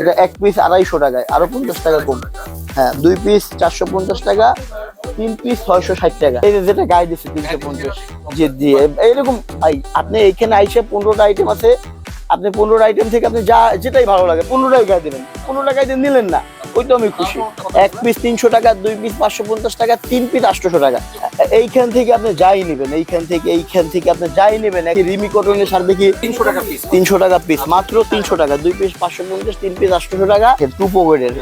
এটা এক পিস আড়াইশো টাকায়, আরও পঞ্চাশ টাকা কম। হ্যাঁ দুই পিস চারশো পঞ্চাশ টাকা, তিন পিস ছয়শো ষাট টাকা। এই যেটা গায়ে দিচ্ছে তিনশো পঞ্চাশ জি দিয়ে। এইরকম ভাই, আপনি এইখানে আইসে পনেরোটা আইটেম আছে আপনি পনেরো আইটেম থেকে আপনি যা যেটাই ভালো লাগে পনেরোটাই গায়ে দেবেন পনেরো টাকায় দিয়ে নিলেন না ওই তো আমি খুশি। এক পিস তিনশো টাকা দুই পিস পাঁচশো পঞ্চাশ টাকা তিন পিস আটশোশো টাকা। এইখান থেকে আপনি যাই নেবেন এইখান থেকে এইখান থেকে আপনি যাই নেবেন রিমি কটনের সার দেখি। তিনশো টাকা পিস তিনশো টাকা পিস মাত্র তিনশো টাকা দুই পিস পাঁচশো পঞ্চাশ তিন পিস আটশোশো টাকা। টু পকেটের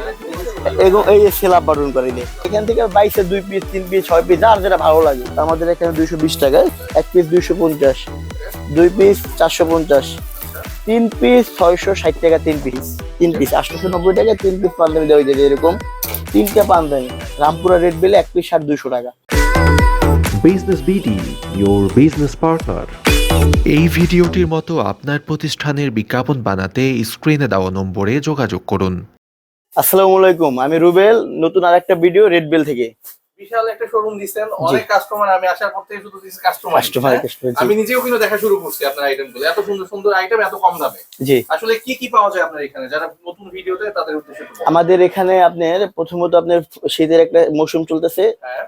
এবং এই সেলাপ বাটন করে দিই এখান থেকে বাইশে দুই পিস তিন পিস ছয় পিস যার যেটা ভালো লাগে। আমাদের এখানে দুইশো বিশ টাকা এক পিস দুইশো পঞ্চাশ দুই পিস চারশো পঞ্চাশ। তিন পিস ছয়শো ষাট টাকা তিন পিস তিন পিস আটশোশো নব্বই টাকা তিন পিস পাঞ্জাবি দেওয়া যায় এরকম তিনটা পাঞ্জাবি রামপুরা রেড বেলে এক পিস ষাট দুশো টাকা। Business BD your business partner এই ভিডিওটির মতো আপনার প্রতিষ্ঠানের বিজ্ঞাপন বানাতে স্ক্রিনে দেওয়া নম্বরে যোগাযোগ করুন। আসসালামু আলাইকুম আমি রুবেল নতুন আরেকটা ভিডিও রেড বেল থেকে। বিশাল একটা শোরুম দিচ্ছেন অনেক কাস্টমার আমি আসার পর থেকে শুধু কাস্টমার কাস্টমার কাস্টমার আমি নিজেও কিন্তু দেখা শুরু করছি আপনার আইটেমগুলো। এত সুন্দর সুন্দর আইটেম এত কম দামে। জি। আসলে কি কি পাওয়া যায় আপনার এখানে? যারা নতুন ভিডিওতে তাদের উদ্দেশ্যে আমাদের এখানে আপনার প্রথমত আপনার শীতের একটা মৌসুম চলতেছে। হ্যাঁ।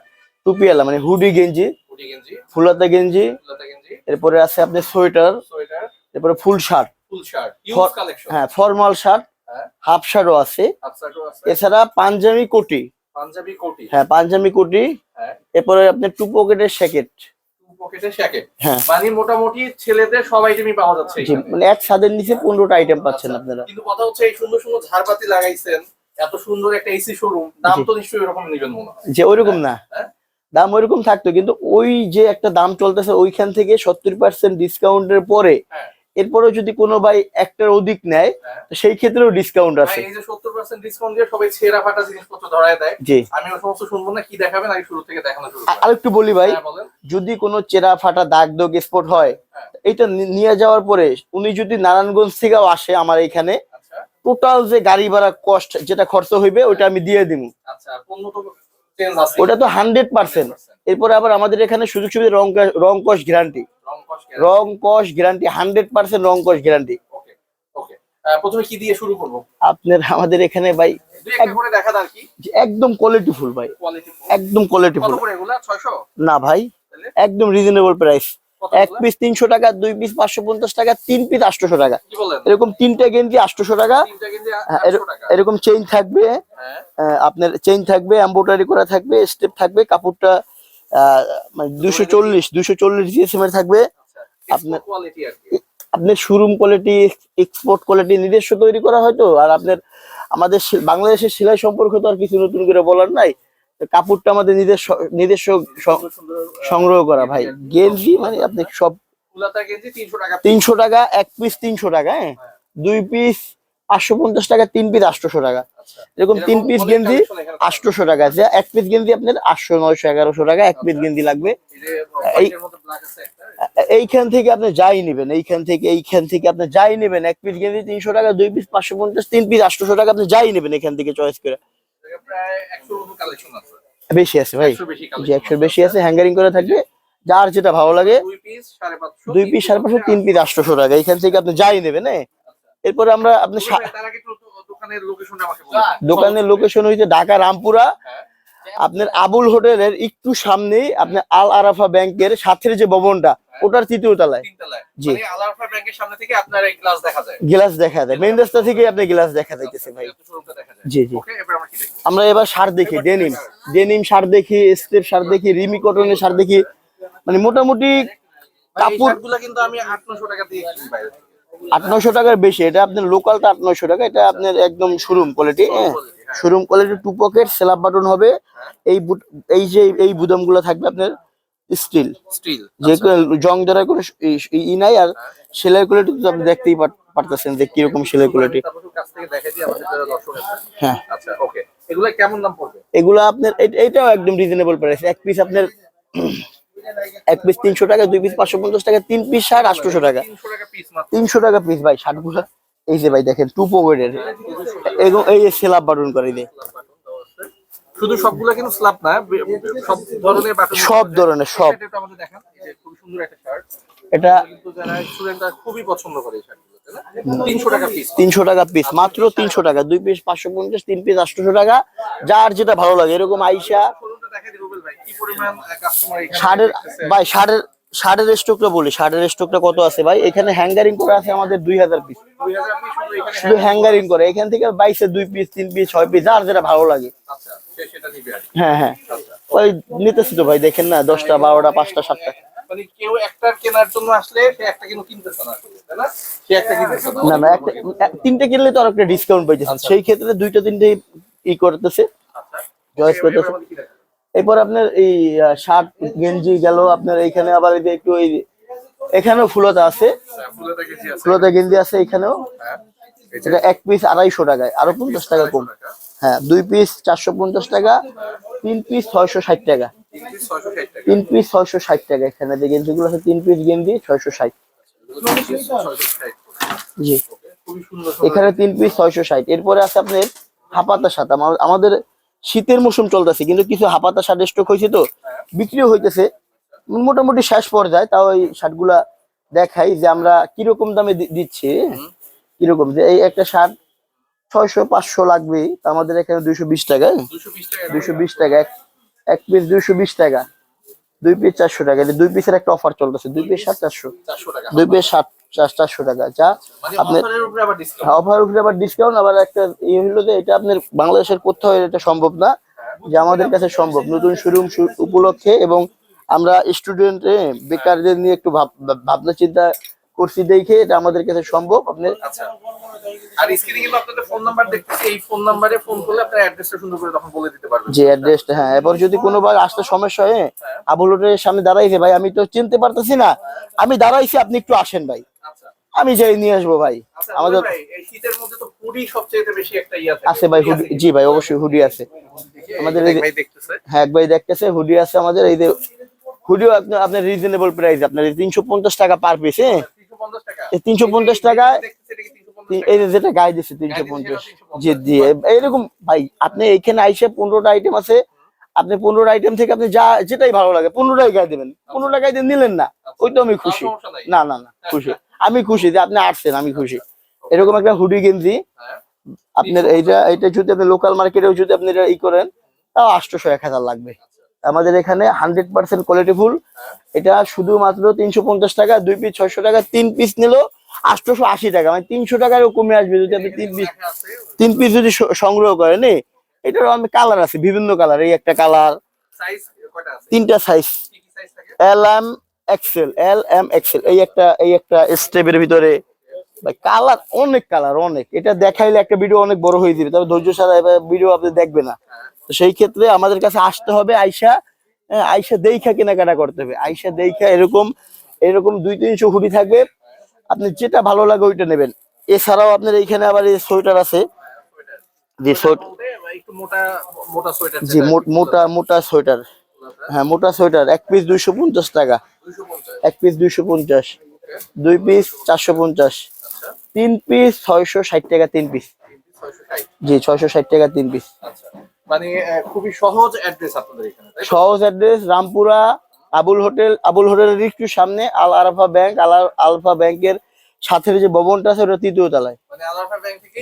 টুপিয়ালা মানে হুডি গেঞ্জি হুডি গেঞ্জি। ফুলাতা গেঞ্জি গেঞ্জি। এরপরে আছে আপনার সোয়েটার সোয়েটার। এরপরে ফুল শার্ট। Full shirt. হ্যাঁ ফর্মাল শার্ট হ্যাঁ। হাফ শার্টও আছে। এছাড়া পাঞ্জাবি কোটি। পাঞ্জাবি কোটি। হ্যাঁ পাঞ্জাবি কোটি। হ্যাঁ। এরপরে আপনার টু পকেটের শ্যাকেট হ্যাঁ। মানে মোটামুটি ছেলেদের সব আইটেমই পাওয়া যাচ্ছে মানে এক ছাদের নিচে পনেরোটা আইটেম পাচ্ছেন আচ্ছা। আপনারা। কিন্তু কথা হচ্ছে এই সুন্দর সুন্দর ঝাড়বাতি লাগাইছেন এত সুন্দর একটা এসি শোরুম দাম তো নিশ্চয়ই এরকম নিবেন মনে হয়। যে ওইরকম না। হ্যাঁ। দাম ওইরকম থাকতো কিন্তু ওই যে একটা দাম চলতেছে ওইখান থেকে সত্তর পার্সেন্ট ডিসকাউন্টের পরে এরপরে যদি কোনো ভাই একটার অধিক নেয় হ্যাঁ। তো সেই ক্ষেত্রেও ডিসকাউন্ট আছে। এই যে সত্তর পার্সেন্ট ডিসকাউন্ট দিয়ে সবাই ছেঁড়া ফাটা জিনিসপত্র ধরায় দেয় জি। আমি ওই সমস্ত শুনব না কি দেখাবেন আমি শুরু থেকে দেখানো শুরু আ- করি আরেকটু বলি ভাই হ্যাঁ, যদি কোনো চেরা ফাটা দাগ দোগ স্পট হয় হ্যাঁ। এটা নিয়ে যাওয়ার পরে উনি যদি নারায়ণগঞ্জ থেকেও আসে আমার এখানে আচ্ছা। টোটাল যে গাড়ি ভাড়া কস্ট যেটা খরচ হইবে ওটা আমি দিয়ে দিব আচ্ছা পণ্য তো চেঞ্জ আছে। ওটা তো হান্ড্রেড পার্সেন্ট এরপরে আবার আমাদের এখানে সুযোগ সুবিধা রং রং কস্ট গ্যারান্টি রং কস গ্যারান্টি হান্ড্রেড পার্সেন্ট রং কস্ট গ্যারান্টি প্রথমে কি দিয়ে শুরু করব? আপনার আমাদের এখানে ভাই একদম কোয়ালিটি ফুল ভাই। একদম কোয়ালিটি ফুল করে এগুলা? 600 না ভাই একদম রিজনেবল প্রাইস এক পিস তিনশো টাকা দুই পিস পাঁচশো পঞ্চাশ টাকা তিন পিস আটশোশো টাকা। এরকম তিনটা গেঞ্জি আটশোশো টাকা। তিনটা কিন্তু হ্যাঁ, 800 টাকা। এরকম চেইন থাকবে হ্যাঁ। আপনার চেইন থাকবে এম্বোটারি করা থাকবে স্টেপ থাকবে কাপড়টা মানে দুশো চল্লিশ দুশো চল্লিশ জিএসএম এর থাকবে। আপনার- কোয়ালিটি আর কি। আপনার শোরুম কোয়ালিটি এক্সপোর্ট কোয়ালিটি নিজস্ব তৈরি করা হয়তো আর আপনার আমাদের বাংলাদেশের সেলাই সম্পর্কে তো আর কিছু নতুন করে বলার নাই। কাপড়টা আমাদের নিজস্ব নিজস্ব সংগ্রহ করা ভাই। গেঞ্জি মানে আপনি সব ফুলাতা গেঞ্জি 300 টাকা তিনশো টাকা এক পিস তিনশো টাকা হ্যাঁ? দুই পিস পাঁচশো পঞ্চাশ টাকা তিন পিস আটশোশো টাকা। এরকম তিন পিস গেঞ্জি আটশোশো টাকা আছে। এক পিস গেঞ্জি আপনার আটশো নয়শো এগারোশো টাকা। এক পিস গেঞ্জি লাগবে। এইখান থেকে আপনি যাই নেবেন। এইখান থেকে এইখান থেকে আপনি যাই নেবেন। এক পিস গেঞ্জি তিনশো টাকা দুই পিস পাঁচশো পঞ্চাশ তিন পিস আটশোশো টাকা আপনি যাই নেবেন এখান থেকে চয়েস করে। এটা প্রায় 100 মতো কালেকশন আছে। বেশি আছে ভাই। 100 বেশি জি একশোর বেশি আছে হ্যাঙ্গারিং করে থাকবে। যার যেটা ভালো লাগে দুই পিস 550 সাড়ে পাঁচশো তিন পিস আটশোশো টাকা। এখান থেকে আপনি যাই নেবেন হ্যাঁ। এরপরে আমরা আপনি দোকানের লোকেশনটা আমাকে বলুন দোকানের লোকেশন হইছে ঢাকা রামপুরা। হ্যাঁ। আপনার আবুল হোটেলের একটু সামনেই আপনার আল আরাফা ব্যাংকের সাথের যে ভবনটা ওটার তৃতীয় তলায়। জি। মানে আলারফা ব্যাংকের সামনে থেকে আপনার এই গ্লাস দেখা যায়। গ্লাস দেখা যায়। মেইন রাস্তা থেকে আপনি গ্লাস দেখা যাইতেছে ভাই। জি জি। আমরা কি দেখব আমরা এবার সার দেখি ডেনিম ডেনিম সার দেখি স্টেপ সার দেখি রিমি কটনের সার দেখি। মানে মোটামুটি ভাই, এই কাপড় শার্টগুলো কিন্তু আমি 800 টাকা দিয়ে কিনি। আট নয়শো টাকার বেশি এটা আপনার লোকালটা আট নয়শো টাকা এটা আপনার একদম শোরুম কোয়ালিটি হ্যাঁ। হ্যাঁ। শোরুম কোয়ালিটি টু পকেট সেলাপ বাটন হবে এই বুট এই যে এই বুদামগুলো থাকবে আপনার স্টিল স্টিল যে জং ধরার কোনো ই- নাই আর সেলাই কোয়ালিটি তো আপনি দেখতেই পারতেছেন যে কীরকম সেলাই কোয়ালিটি হ্যাঁ। আচ্ছা ওকে এগুলা কেমন দাম পড়বে? এগুলো আপনার এ- এইটাও একদম রিজনেবল প্রাইস এক পিস আপনার এক পিস তিনশো টাকা দুই পিস পাঁচশো পঞ্চাশ টাকা তিন পিস ষাট আটশোশো টাকা। 300 টাকা পিস মাত্র তিনশো টাকা পিস ভাই ষাটগুলা এই যে ভাই দেখেন টু পকেটের এবং এই যে সেলাপ বাটন করে দিয়ে শুধু সবগুলা কিন্তু স্ল্যাব না সব ধরনের বাটন সব ধরনের সব। এটা আমাদের দেখান। খুব সুন্দর একটা শার্ট। এটা কিন্তু যারা স্টুডেন্টরা খুবই পছন্দ করে এই শার্টগুলো তিনশো টাকা পিস তিনশো টাকা পিস মাত্র তিনশো টাকা। দুই পিস পাঁচশো পঞ্চাশ তিন পিস আটশোশো টাকা। যার যেটা ভালো লাগে এরকম আইসা দেখা ভাই। স্টকটা বলি শার্টের স্টকটা কত আছে ভাই? এখানে হ্যাঙ্গারিং করে আছে আমাদের দুই হাজার পিস শুধু হ্যাঙ্গারিং করে এখান থেকে বাইশে দুই পিস তিন পিস ছয় পিস যার যেটা ভালো লাগে। আচ্ছা। হ্যাঁ হ্যাঁ। ওই নিতেছি তো ভাই দেখেন না দশটা বারোটা পাঁচটা সাতটা। মানে কেউ একটা কেনার জন্য আসলে সে একটা কিন্তু কিনতেছে না আসলে, তাই না? সে একটা কিনতেছে। না না একটা তিনটে কিনলে তো আর একটা ডিসকাউন্ট পাইতেছেন সেই ক্ষেত্রে দুইটা তিনটে ই করতেছে। আচ্ছা। চয়েস করতেছে? এরপর আপনার এই শার্ট, গেঞ্জি গেল, আপনার এইখানে আবার এই যে একটু ওই এখানেও ফুলতা আছে। ফুলতা গেঞ্জি আছে এখানেও। এটা এক পিস আড়াইশো টাকায়, আরও পঞ্চাশ টাকা কম। হ্যাঁ দুই পিস চারশো পঞ্চাশ টাকা, তিন পিস ছয়শো ষাট টাকা। তিন পিস 660 টাকা তিন পিস ছয়শো ষাট টাকা এখানে। যে গেঞ্জিগুলো আছে, তিন পিস গেঞ্জি ছয়শো ষাট। তিন পিস 660 জি। এখানে তিন পিস ছয়শো ষাট। এরপরে আছে আপনার হাপাতা সাতা আমাদের শীতের মৌসুম চলতেছে কিন্তু কিছু হাপাতা শার্ট স্টক হয়েছে তো বিক্রিও হইতেছে। মোটামুটি শেষ পর্যায়ে তাও এই শার্টগুলা দেখাই যে আমরা কীরকম দামে দিচ্ছি। কীরকম? যে এই একটা শার্ট ছয়শো পাঁচশো লাগবে আমাদের এখানে দুইশো বিশ টাকা। দুইশো বিশ টাকা। এক- এক পিস দুইশো বিশ টাকা দুই পিস চারশো টাকা। দুই পিসের একটা অফার চলতেছে দুই পিস ষাট চারশো। টাকা। দুই পিস ষাট চার- চারশো টাকা যা মানে আপনার উপরে আবার ডিসকাউন্ট অফার উপরে আবার ডিসকাউন্ট আবার একটা ইয়ে হলো যে এটা আপনার বাংলাদেশের কোথাও এটা সম্ভব না যে আমাদের কাছে সম্ভব। নতুন শোরুম উপলক্ষে এবং আমরা স্টুডেন্ট বেকারদের নিয়ে একটু ভাব- ভাব- ভাবনা চিন্তা করছি দেখে এটা আমাদের কাছে সম্ভব। আপনার আচ্ছা। আর স্ক্রিনে কিন্তু আপনাদের ফোন নাম্বার দেখতেছি এই ফোন নাম্বারে ফোন করলে আপনার অ্যাড্রেসটা সুন্দর করে তখন বলে দিতে পারবেন। যে অ্যাড্রেসটা হ্যাঁ। এবার যদি কোনোবার আসতে সমস্যা হয় আবুল সামনে দাঁড়াইছে ভাই আমি তো চিনতে পারতেছি না। আমি দাঁড়াইছি আপনি একটু আসেন ভাই। আমি যাই নিয়ে আসব ভাই। আচ্ছা আমাদের আমাদের শীতের মধ্যে তো হুডি সবচেয়ে বেশি একটা ইয়া থাকে আছে ভাই হুডি জি ভাই অবশ্যই হুডি আছে। আমাদের ভাই দেখতেছে। হ্যাঁ এক ভাই দেখতেছে হুডি আছে আমাদের এই যে হুডিও আপনার আপনার রিজনেবল প্রাইস আপনার তিনশো পঞ্চাশ টাকা পার পিস হ্যাঁ? 350 টাকা। এই 350 350 যে যেটা গায়ে দিচ্ছে তিনশো পঞ্চাশ। জি জি এইরকম ভাই আপনি এইখানে আইসে পনেরোটা আইটেম আছে আপনি পনেরোটা আইটেম থেকে আপনি যা যেটাই ভালো লাগে পনেরোটাই গায়ে দেবেন। পনেরো টাকায় দিয়ে নিলেন না ওই তো আমি খুশি। না না না খুশি। আমি খুশি যে আপনি আসছেন আমি খুশি। এরকম একটা হুডি গেঞ্জি। হ্যাঁ। আপনার এইটা এইটা যদি আপনি লোকাল মার্কেটেও যদি আপনি এটা ই করেন তাও আটশোশো এক হাজার লাগবে। আমাদের এখানে হান্ড্রেড পার্সেন্ট কোয়ালিটি ফুল। এটা শুধুমাত্র তিনশো পঞ্চাশ টাকা দুই পিস ছয়শো টাকা তিন পিস নিল আটশোশো আশি টাকা। মানে তিনশো টাকারও কমে আসবে যদি আপনি তিন পিস তিন পিস যদি সংগ্রহ করেন এটার আমি কালার আছে বিভিন্ন কালার এই একটা কালার তিনটা size L M XL L M XL এই একটা এই একটা স্টেপের ভিতরে কালার অনেক কালার অনেক। এটা দেখাইলে একটা ভিডিও অনেক বড় হয়ে যাবে তবে ধৈর্য ছাড়া ভিডিও আপনি দেখবে না। তো সেই ক্ষেত্রে আমাদের কাছে আসতে হবে আইসা আইসা দেইখা কেনাকাটা করতে হবে। আইসা দেইখা এরকম এরকম দুই তিনশো হুডি থাকবে আপনি যেটা ভালো লাগে ওইটা নেবেন। এছাড়াও আপনার এইখানে আবার এই সোয়েটার আছে যে সোয়েটার মোটা মোটা সোয়েটার জি মোটা মোটা সোয়েটার। হ্যাঁ মোটা সোয়েটার এক পিস দুইশো পঞ্চাশ টাকা। এক পিস দুইশো পঞ্চাশ। দুই পিস চারশো পঞ্চাশ। তিন পিস ছয়শো ষাট টাকা তিন পিস জি ছয়শো ষাট টাকা তিন পিস আচ্ছা মানে খুবই সহজ অ্যাড্রেস আপনাদের এখানে সহজ অ্যাড্রেস রামপুরা আবুল হোটেল আবুল হোটেলের একটু সামনে আল আরাফা ব্যাংক আল আলফা ব্যাংকের সাথে যে ভবনটা আছে ওটা তৃতীয় তলায়। মানে আলাফা ব্যাংক থেকে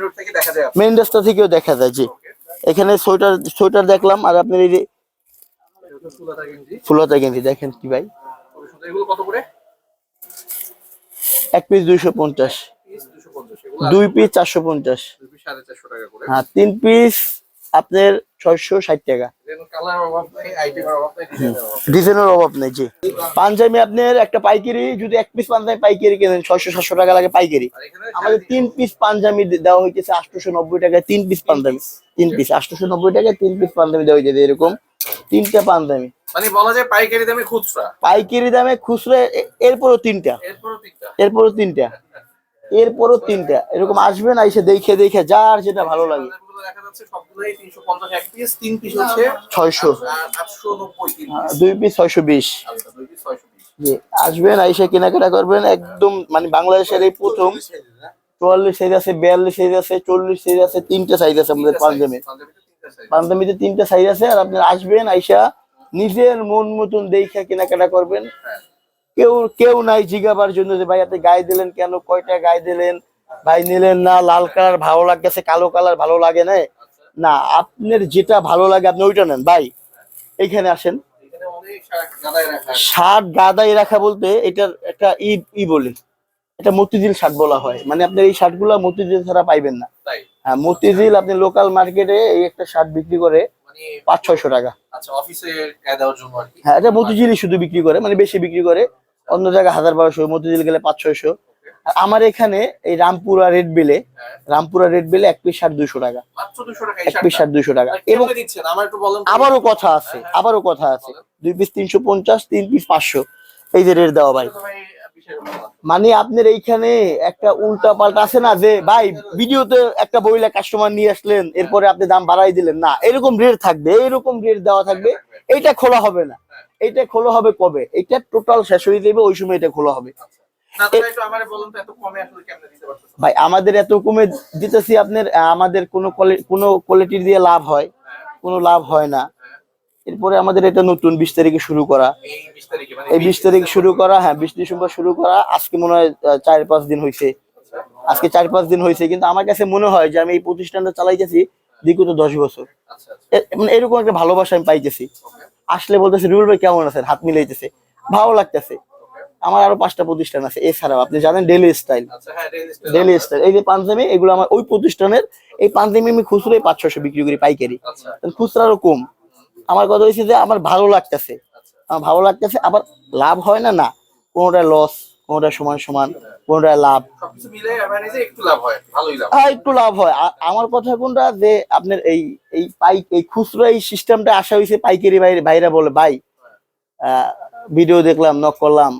রোড থেকে দেখা যায় মেইন রাস্তা থেকেও দেখা যায় জি। এখানে সোয়েটার সোয়েটার দেখলাম আর আপনার এই ফুলাতা গেঞ্জি। দেখেন কি ভাই? কত করে? এক পিস দুইশো পঞ্চাশ। পিস 250 এগুলো দুই পিস চারশো পঞ্চাশ। দুই পিস 450 টাকা করে। হ্যাঁ তিন পিস আপনার ছয়শো ষাট টাকা। ডিজাইনের অভাব নেই জি। পাঞ্জাবি আপনার একটা পাইকারি যদি এক পিস পাঞ্জাবি পাইকারি কেনেন ছয়শো সাতশো টাকা লাগে পাইকারি। আমাদের তিন পিস পাঞ্জাবি দেওয়া হইতেছে আটশোশো নব্বই টাকায় তিন পিস পাঞ্জাবি। তিন পিস আটশোশো নব্বই টাকায় তিন পিস পাঞ্জাবি দেওয়া হইতেছে এরকম। তিনটা পাঞ্জাবি মানে বলা যায় পাইকারি দামে খুচরা? পাইকারি দামে খুচরো এরপরও তিনটা। এরপরও তিনটা? এরপরও তিনটা। এরকম আসবেন আইসে দেখে দেখে যার যেটা ভালো লাগে। কালারগুলো দেখা যাচ্ছে সবগুলোই 350 এক পিস তিন পিস হচ্ছে ছয়শো। 890 তিন পিস দুই পিস ছয়শো বিশ। আচ্ছা দুই পিস 620 জি আসবেন আইসে কেনাকাটা করবেন একদম মানে বাংলাদেশের এই প্রথম। চুয়াল্লিশ সাইজ আছে বিয়াল্লিশ সাইজ আছে চল্লিশ সাইজ আছে তিনটে সাইজ আছে আমাদের পাঞ্জাবি পাঞ্জাবিতে তিনটা সাইজ আছে আর আপনি আসবেন আইসা নিজের মন মতন দেখা কেনাকাটা করবেন। কেউ কেউ নাই জিগাবার জন্য যে ভাই আপনি গায়ে দিলেন কেন? কয়টা গায়ে দিলেন? ভাই নিলেন না লাল কালার ভালো লাগতেছে কালো কালার ভালো লাগে না। না আপনার যেটা ভালো লাগে আপনি ওইটা নেন। ভাই এইখানে আসেন। এখানে অনেক শার্ট রাখা গাদাই রাখা বলতে এটার একটা ই ই বলে। এটা মতিঝিল শার্ট বলা হয়। মানে আপনার এই শার্টগুলো মতিঝিল ছাড়া পাইবেন না। হ্যাঁ মতিঝিল আপনি লোকাল মার্কেটে এই একটা শার্ট বিক্রি করে মানে পাঁচ ছয়শো টাকা। আচ্ছা হ্যাঁ এটা মতিঝিলই শুধু বিক্রি করে মানে বেশি বিক্রি করে। অন্য জায়গায় হাজার বারোশো মতিঝিল গেলে পাঁচ ছয়শো আর আমার এখানে এই রামপুরা রেড বিলে হ্যাঁ। রামপুরা রেড বেলে এক পিস শার্ট দুইশো টাকা। এক পিস শার্ট দুইশো টাকা। এবং। আবারও কথা আছে আবারও কথা আছে। দুই পিস তিনশো পঞ্চাশ তিন পিস পাঁচশো। এই যে রেট দেওয়া ভাই মানে আপনার এইখানে একটা উল্টা পাল্টা আছে না যে ভাই ভিডিওতে একটা বইলা কাস্টমার নিয়ে আসলেন এরপরে আপনি দাম বাড়াই দিলেন। না এরকম রেট থাকবে এরকম রেট দেওয়া থাকবে। এইটা খোলা হবে না। এটা খোলা হবে কবে? এটা টোটাল শেষ হয়ে যাবে ওই সময় এটা খোলা হবে। ভাই আমাদের এত কমে দিতেছি আপনার আমাদের কোনো কোনো কোয়ালিটির দিয়ে লাভ হয়। কোনো লাভ হয় না। এরপরে আমাদের এটা নতুন বিশ তারিখে শুরু করা। এই বিশ তারিখে শুরু করা হ্যাঁ বিশ ডিসেম্বর শুরু করা আজকে মনে হয় চার পাঁচ দিন হয়েছে আজকে চার পাঁচ দিন হয়েছে কিন্তু আমার কাছে মনে হয় যে আমি এই প্রতিষ্ঠানটা চালাইতেছি বিগত দশ বছর। মানে এরকম একটা ভালোবাসা আমি পাইতেছি। আসলে বলতেছে রুল ভাই কেমন আছেন? হাত মিলাইতেছে। ভালো লাগতেছে। আমার আরও পাঁচটা প্রতিষ্ঠান আছে এছাড়াও আপনি জানেন ডেলি স্টাইল ডেলি স্টাইল এই যে পাঞ্জাবি এগুলো আমার ওই প্রতিষ্ঠানের এই পাঞ্জাবি আমি খুচরোই পাঁচ ছশো বিক্রি করি পাইকারি। আচ্ছা। খুচরারও কম। আমার কথা হয়েছে যে আমার ভালো লাগতেছে। আচ্ছা। আমার ভালো লাগতেছে আবার লাভ হয় না না। কোনোটা লস কোনোটা সমান সমান কোনোটা লাভ। একটু লাভ হয় হ্যাঁ একটু লাভ হয়। আমার কথা কোনটা যে আপনার এই এই পাইক এই খুচরো এই সিস্টেমটা আসা হয়েছে পাইকারি বাইরে বাইরে বলে ভাই ভিডিও দেখলাম নক করলাম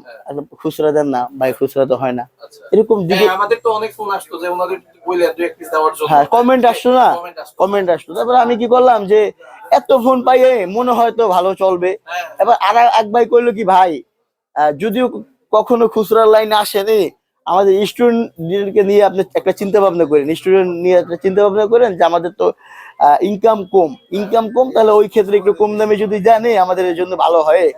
খুচরা দেন না ভাই খুচরা তো হয় না। আচ্ছা। এরকম হ্যাঁ, আমাদের তো অনেক ফোন আসতো যে ওনাদের বইলে দু এক পিস দেওয়ার জন্য। হ্যাঁ কমেন্ট আসতো না? কমেন্ট আসতো। কমেন্ট আসতো। তারপরে আমি কি করলাম যে এত ফোন পাইয়ে মনে হয় তো ভালো চলবে। হ্যাঁ এবার আর এক ভাই করল কি ভাই যদিও কখনো খুচরার লাইনে আসেনি আমাদের স্টুডেন্টদেরকে নিয়ে আপনি একটা চিন্তা ভাবনা করেন। স্টুডেন্ট নিয়ে একটা চিন্তা ভাবনা করেন যে আমাদের তো ইনকাম কম। ইনকাম কম, তাহলে ওই ক্ষেত্রে একটু কম দামে যদি জানে, আমাদের জন্য ভালো হয়।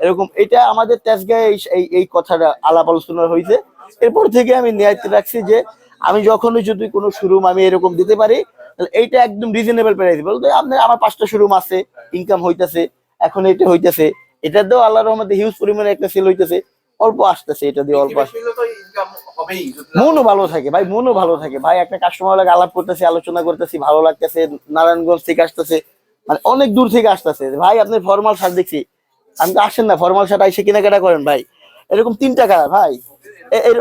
এরকম, এটা আমাদের তেজগায়ে এই- এই কথাটা আলাপ আলোচনা হয়েছে এরপর থেকে আমি নিয়ায়িত রাখছি যে, আমি যখনই যদি কোনো শোরুম আমি এরকম দিতে পারি এইটা একদম রিজনেবল প্রাইস বলতে আপনার, আমার পাঁচটা শোরুম আছে ইনকাম হইতেছে, এখন এটা হইতেছে। এটা দিয়েও আল্লাহর রহমতে হিউজ পরিমাণে একটা সেল হইতেছে, অল্প আসতেছে, এটা দিয়ে অল্প আসছে হবেই মনও ভালো থাকে ভাই মনও ভালো থাকে। ভাই একটা কাস্টমার লাগে আলাপ করতেছি আলোচনা করতেছি ভালো লাগতেছে নারায়ণগঞ্জ থেকে আসতেছে মানে অনেক দূর থেকে আসতেছে। ভাই আপনি ফর্মাল শার্ট দেখছি। আমি তো আসেন না ফর্মাল শার্ট কেনাকাটা করেন ভাই। এরকম তিনটা কালার ভাই।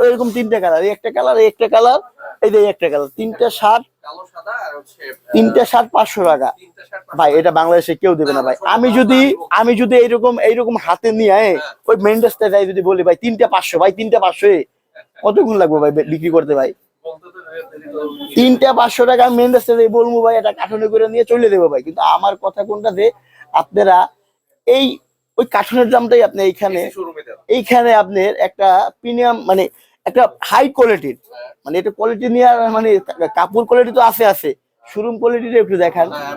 এরকম তিনটা কালার এই একটা কালার এই একটা কালার এই যে একটা কালার তিনটা শার্ট তিনটা শার্ট পাঁচশো টাকা। ভাই এটা বাংলাদেশে কেউ দেবে না ভাই। আমি যদি আমি যদি এইরকম এইরকম হাতে নিয়ে ওই মেন্ডেসটা যাই যদি বলি ভাই তিনটা পাঁচশো ভাই তিনটা পাঁচশো কতক্ষণ লাগবে ভাই বিক্রি করতে ভাই? তিনটা পাঁচশো টাকা মেন্ডেসটা দিয়ে বলব ভাই এটা কাঠনে করে নিয়ে চলে দেবো ভাই। কিন্তু আমার কথা কোনটা যে আপনারা এই ওই কাঠনের দামটাই আপনি এইখানে এইখানে আপনার একটা প্রিমিয়াম মানে একটা হাই কোয়ালিটির মানে এটা কোয়ালিটি নিয়ে মানে কাপড় কোয়ালিটি তো আছে আছে। শোরুম কোয়ালিটিটা একটু দেখান। হ্যাঁ,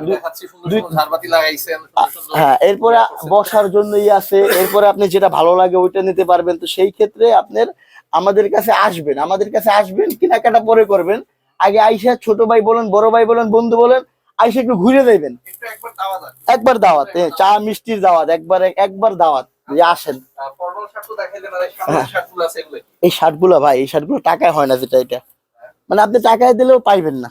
হ্যাঁ এরপরে বসার জন্যই আছে। এরপরে আপনি যেটা ভালো লাগে ওইটা নিতে পারবেন। তো সেই ক্ষেত্রে আপনার আমাদের কাছে আসবেন আমাদের কাছে আসবেন কেনাকাটা পরে করবেন। আগে আইসা ছোট ভাই বলেন বড় ভাই বলেন বন্ধু বলেন আইসা একটু ঘুরে দেবেন। একবার দাওয়াত হ্যাঁ, চা মিষ্টির দাওয়াত একবার একবার দাওয়াত আসেন। দেখাইলেন এই শার্টগুলো ভাই এই শার্টগুলো টাকায় হয় না যেটা এটা। মানে আপনি টাকায় দিলেও পাইবেন না।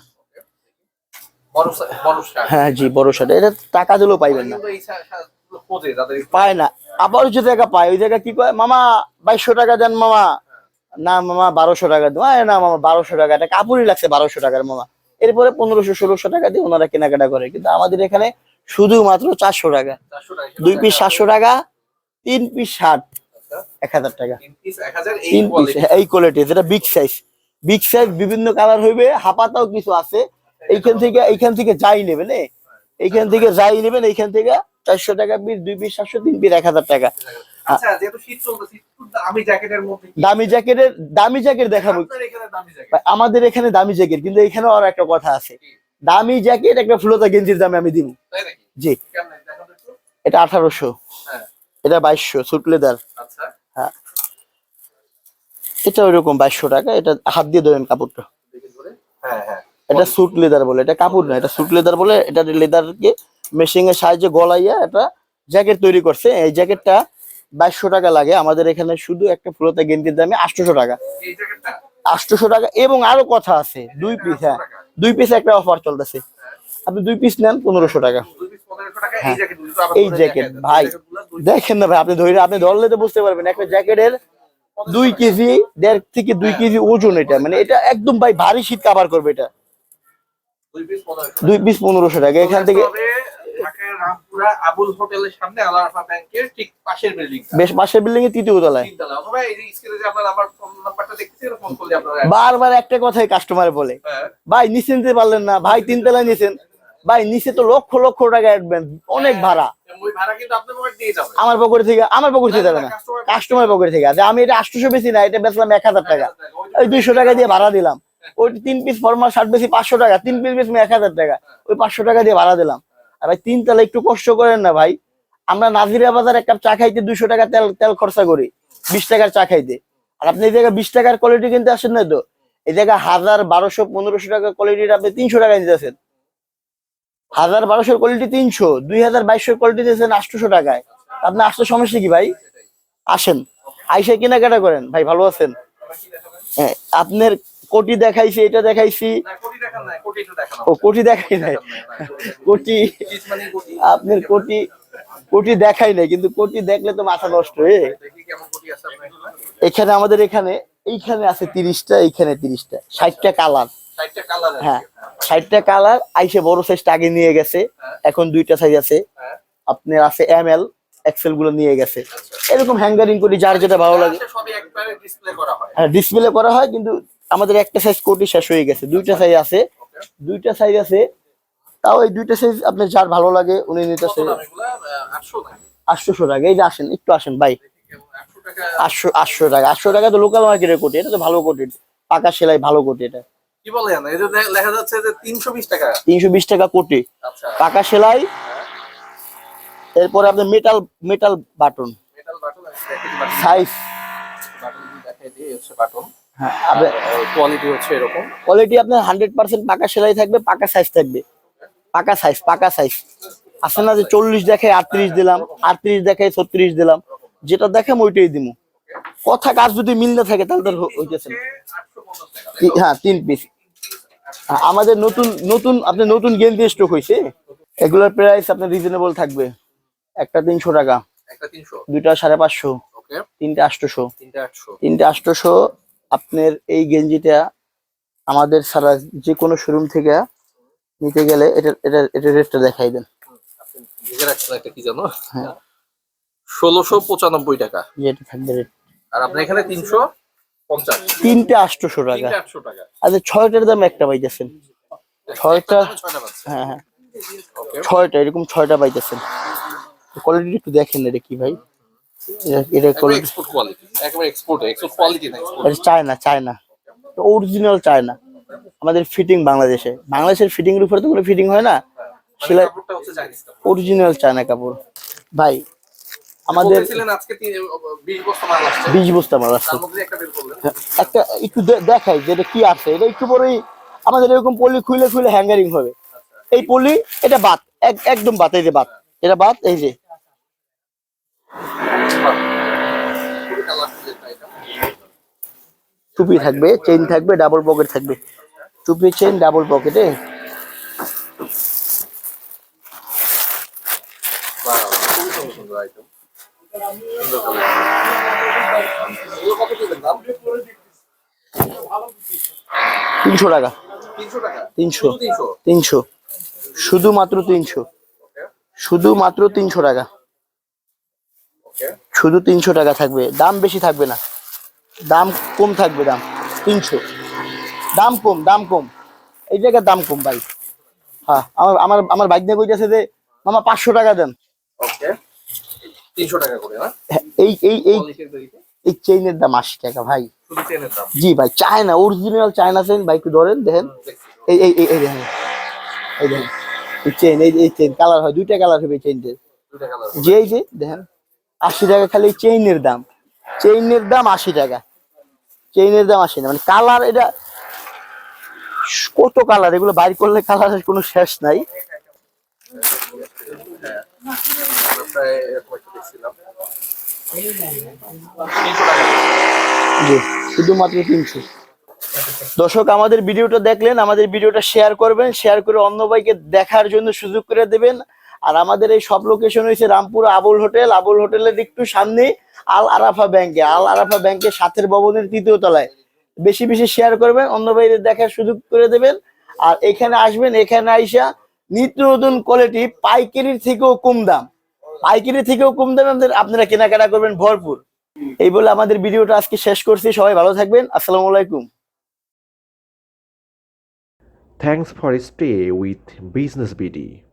হ্যাঁ জি বড় শার্ট এটা টাকা দিলেও পাইবেন না। পায় না আবার যে জায়গা পায় ওই জায়গা কি কয় মামা বাইশশো টাকা দেন মামা। না মামা বারোশো টাকা দেবো। আরে না মামা বারোশো টাকা। এটা কাপড়ই লাগছে বারোশো টাকার মামা। এরপরে পনেরোশো ষোলোশো টাকা দিয়ে ওনারা কেনাকাটা করে। কিন্তু আমাদের এখানে শুধুমাত্র চারশো টাকা। দুই পিস সাতশো টাকা তিন পিস ষাট। আচ্ছা, এক হাজার টাকা। তিন পিস 1000 এই কোয়ালিটি যেটা বিগ সাইজ বিগ সাইজ বিভিন্ন কালার হইবে। হাপাতাও কিছু আছে। এইখান থেকে এইখান থেকে যাই নেবেন এইখান থেকে যাই নেবেন এইখান থেকে চারশো টাকা পিস দুই পিস সাতশো তিন পিস এক হাজার টাকা। আচ্ছা একটু দামি জ্যাকেটের দামি জ্যাকেট দেখাবো। আমাদের এখানে দামি জ্যাকেট কিন্তু আর একটা কথা আছে। দামি জ্যাকেট একটা ফুলতা গেঞ্জির দামে আমি দিব। জি। একটু। এটা আঠারোশো। হ্যাঁ। এটা বাইশশো সুট লেদার। আচ্ছা। হ্যাঁ। এটা ওইরকম বাইশশো টাকা এটা হাত দিয়ে ধরেন কাপড়টা। হ্যাঁ হ্যাঁ। এটা সুট লেদার বলে এটা কাপড় না এটা সুট লেদার বলে এটা লেদারকে মেশিং এর সাহায্যে গলাইয়া এটা জ্যাকেট তৈরি করছে। এই জ্যাকেটটা বাইশশো টাকা লাগে। আমাদের এখানে শুধু একটা ফুলতা গেঞ্জির দামে আটশোশো টাকা। আটশোশো টাকা। এবং আরও কথা আছে দুই পিস হ্যাঁ। দুই পিস একটা অফার চলতেছে। আপনি দুই পিস নেন পনেরোশো টাকা। এই জ্যাকেট হ্যাঁ। এই জ্যাকেট ভাই দেখেন না ভাই আপনি ধরে আপনি ধরলে তো বুঝতে পারবেন একটা জ্যাকেটের দুই কেজি দেড় থেকে দুই কেজি ওজন এটা। মানে এটা একদম ভাই ভারী শীত কাভার করবে এটা। দুই পিস পনেরোশো টাকা। এখান থেকে রামপুরা আবুল হোটেলের সামনে আলারফা ব্যাংকের ঠিক পাশের বিল্ডিং বেশ পাশের বিল্ডিং এ তৃতীয় তলায়। অথবা এই স্ক্রিনে যে আপনার আমার ফোন নাম্বারটা দেখতেছি ফোন করলে আপনারা বারবার একটা কথাই কাস্টমার বলে। হ্যাঁ। ভাই নিচে নিতে পারলেন না ভাই তিন তলায় নিছেন। ভাই নিচে তো লক্ষ লক্ষ টাকা অ্যাডভান্স অনেক ভাড়া। ওই ভাড়া আমার পকেট থেকে আমার পকেট থেকে যাবে না। কাস্টমার পকেট থেকে। আছে আমি এটা আটশোশো বেশি না এটা বেচলাম এক হাজার টাকা। ওই দুইশো টাকা দিয়ে ভাড়া দিলাম। ওই তিন পিস ফর্মাল শার্ট বেশি পাঁচশো টাকা তিন পিস বেশি এক হাজার টাকা। ওই পাঁচশো টাকা দিয়ে ভাড়া দিলাম। ভাই, তিন তলা একটু কষ্ট করেন না ভাই। আমরা নাজিরা বাজার এক কাপ চা খাইতে দুইশো টাকা তেল তেল খরচা করি। বিশ টাকার চা খাইতে। আর আপনি এই জায়গায় বিশ টাকার কোয়ালিটি কিনতে আসেন না তো? এই জায়গায় হাজার বারোশো, পনেরোশো টাকা কোয়ালিটির আপনি তিনশো টাকা নিতেছেন হাজার বারোশোর কোয়ালিটি তিনশো, দুই হাজার বাইশশোর কোয়ালিটি দিয়েছেন আটশোশো টাকায়। আপনি আসতে সমস্যা কি ভাই? আসেন। আইসে কেনাকাটা করেন। ভাই, ভালো আছেন? হ্যাঁ আপনার কোটি দেখাইছি এটা দেখাইছি। ও কোটি দেখাই নাই। কোটি মানে কোটি? আপনার কোটি কোটি দেখাই নাই কিন্তু কোটি দেখলে তো মাথা নষ্ট হয়ে এখানে। আমাদের এখানে এইখানে আছে তিরিশটা এইখানে তিরিশটা ষাটটা কালার। হ্যাঁ ষাটটা কালার আইসে বড় সাইজটা আগে নিয়ে গেছে এখন দুইটা সাইজ আছে। হ্যাঁ। আপনার আছে এম এল এক্সেলগুলো নিয়ে গেছে। এরকম হ্যাঙ্গারিং করি যার যেটা ভালো লাগে। হয়। হ্যাঁ ডিসপ্লে করা হয় কিন্তু আমাদের একটা সাইজ কোটি শেষ হয়ে গেছে। দুইটা সাইজ আছে। দুইটা সাইজ আছে। তাও এই দুইটা সাইজ আপনার যার ভালো লাগে উনি আটশো আটশোশো টাকা। এই যে আসেন একটু আসেন ভাই। আটশো টাকা আটশো টাকা। আটশো টাকা তো লোকাল মার্কেটের কোটি। এটা তো ভালো কোটি। পাকা সেলাই ভালো কোটি এটা। কি বলেন এই যে লেখা যাচ্ছে যে তিনশো বিশ টাকা। তিনশো বিশ টাকা কোটি। আচ্ছা। পাকা সেলাই। এরপরে আপনার metal metal button metal button button size button দেখাই দিই হচ্ছে বাটন হ্যাঁ কোয়ালিটি হচ্ছে এরকম। কোয়ালিটি আপনার হান্ড্রেড পার্সেন্ট পাকা সেলাই থাকবে পাকা সাইজ থাকবে। পাকা সাইজ পাকা সাইজ না যে চল্লিশ দেখায় আটত্রিশ দিলাম আটত্রিশ দেখায় ছত্রিশ দিলাম যেটা দেখাম ওইটাই দিমু। কথা কাজ যদি মিল না থাকে তাহলে হইতেছে না। হ্যাঁ তিন পিস আমাদের নতুন নতুন আপনার নতুন গেঞ্জি স্টক হয়েছে এগুলোর প্রাইস আপনার রিজনেবল থাকবে। একটা তিনশো টাকা। দুইটা সাড়ে পাঁচশো। তিনটে আটশোশো। তিনটা আটশোশো আপনার এই গেঞ্জিটা আমাদের সারা যে কোনো শোরুম থেকে নিতে গেলে এটা এটা এটা রেটটা দেখাই দেন। আপনি একটা কি জানো ষোলোশো পঁচানব্বই টাকা। যেটা থাকবে রেট। আর আপনার এখানে তিনশো পঞ্চাশ। তিনটা আটশোশো টাকা। আটশো টাকা। আচ্ছা ছয়টার দাম একটা পাইতেছেন। ছয়টা ছয়টা হ্যাঁ হ্যাঁ। ছয়টা এরকম ছয়টা পাইতেছেন। কোয়ালিটি একটু দেখেন এটা কি ভাই। এটা- এটা এক্সপোর্ট কোয়ালিটি একেবারে এক্সপোর্ট এক্সপোর্ট কোয়ালিটি না export China China original China আমাদের ফিটিং বাংলাদেশে। বাংলাদেশের ফিটিং এর উপরে তো কোনো ফিটিং হয় না। সেলাই অরিজিনাল চায়না কাপড়। ভাই আমাদের বিশ বস্তা মাল আসছে। একটা একটা দেখাই কি আছে এটা একটু পরেই আমাদের এরকম পলি খুলে খুলে হ্যাঙ্গারিং হবে। এই পলি এটা বাত। একদম বাত এই যে বাত। এটা বাত এই যে। টুপি থাকবে চেইন থাকবে ডাবল পকেট থাকবে। টুপি চেইন ডাবল পকেটে তিনশো টাকা। তিনশো তিনশো শুধু তিনশো। তিনশো। শুধুমাত্র তিনশো। শুধুমাত্র তিনশো টাকা। শুধু তিনশো টাকা থাকবে। দাম বেশি থাকবে না। দাম কম থাকবে দাম। তিনশো। দাম কম দাম কম। এই জায়গার দাম কম ভাই। হ্যাঁ আমার আমার আমার বাইক নিয়ে কইতেছে যে মামা পাঁচশো টাকা দেন। ওকে। তিনশো টাকা করে না এই এই এই এই চেইনের দাম আশি টাকা ভাই। জি ভাই চায়না অরিজিনাল চায়না চেইন ধরেন দেখেন। এই এই এই এই দেখেন। এই দেখেন। এই চেইন এই এই চেইন কালার হয় দুইটা কালার হবে চেইনটার যে এই যে দেখেন। আশি টাকা খালি চেইনের দাম। চেইনের দাম আশি টাকা। চেইনের দাম আসে না মানে কালার এটা, কত কালার এগুলো বাইর করলে কালারের কোনো শেষ নাই। শুধুমাত্র তিনশো। দর্শক, আমাদের ভিডিওটা দেখলেন, আমাদের ভিডিওটা শেয়ার করবেন শেয়ার করে অন্য ভাইকে দেখার জন্য সুযোগ করে দেবেন। আর আমাদের এই সব লোকেশন হয়েছে রামপুর আবুল হোটেল। আবুল হোটেলের একটু সামনে আল আরাফা ব্যাংকে। আল আরাফা ব্যাংকের সাথের ভবনের তৃতীয় তলায়। বেশি বেশি শেয়ার করবেন, অন্য ভাইদের দেখার সুযোগ করে দেবেন। আর এখানে আসবেন, এখানে আইসা নিত্য নতুন কোয়ালিটি পাইকারির থেকেও কম দাম। পাইকারি থেকেও কম দামে আপনাদের- আপনারা কেনাকাটা করবেন ভরপুর। এই বলে আমাদের ভিডিওটা আজকে শেষ করছি। সবাই ভালো থাকবেন। আসসালামু আলাইকুম। Thanks for stay with Business BD.